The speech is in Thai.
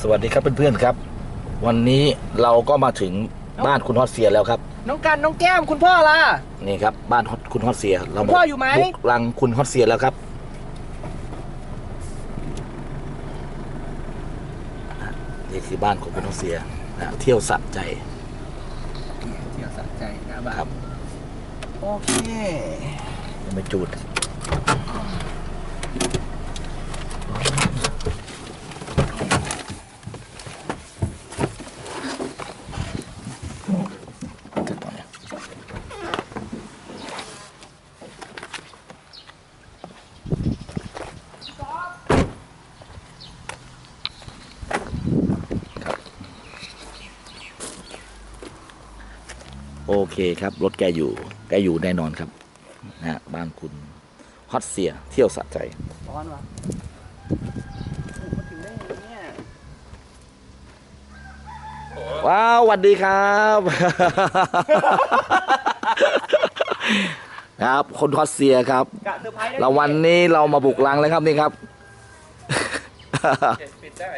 สวัสดีครับเพื่อนๆครับ วันนี้เราก็มาถึงบ้านคุณฮอตเซียแล้วครับ น้องกันน้องแก้มคุณพ่อล่ะ นี่ครับบ้านฮอตคุณฮอตเซียเราคุณพ่ออยู่ไหม บุกรังคุณฮอตเซียแล้วครับ นี่คือบ้านของคุณฮอตเซียนะเที่ยวสะใจ เที่ยวสะใจนะบ้าครับ โอเคยังไม่จูดจะต่อเนี่ยครับ โอเคครับ รถแกอยู่ แกอยู่แน่นอนครับนะฮะบ้านคุณฮอตเซียเที่ยวสะใจ ร้อนวะโอ้โหมาถึงได้ยังไงเนี่ยว้าวสวัสดีครับ ครับคนฮอตเซียครับกะเซอร์ไพรส์ได้เราวันนี้เรามาบุกรังแล้วครับนี่ครับ ปิดได้